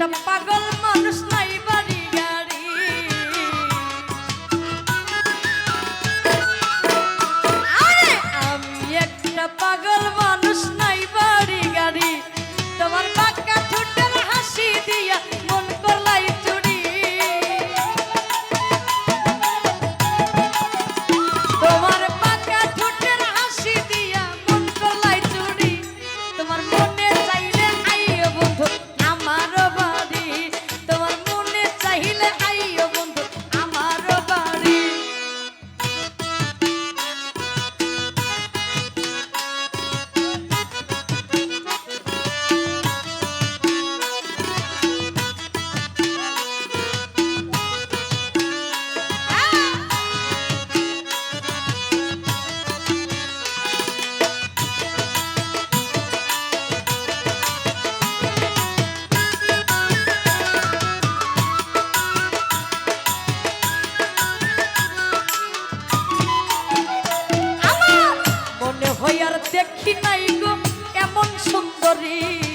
পাগল দেখি নাই গো এমন সুন্দরী।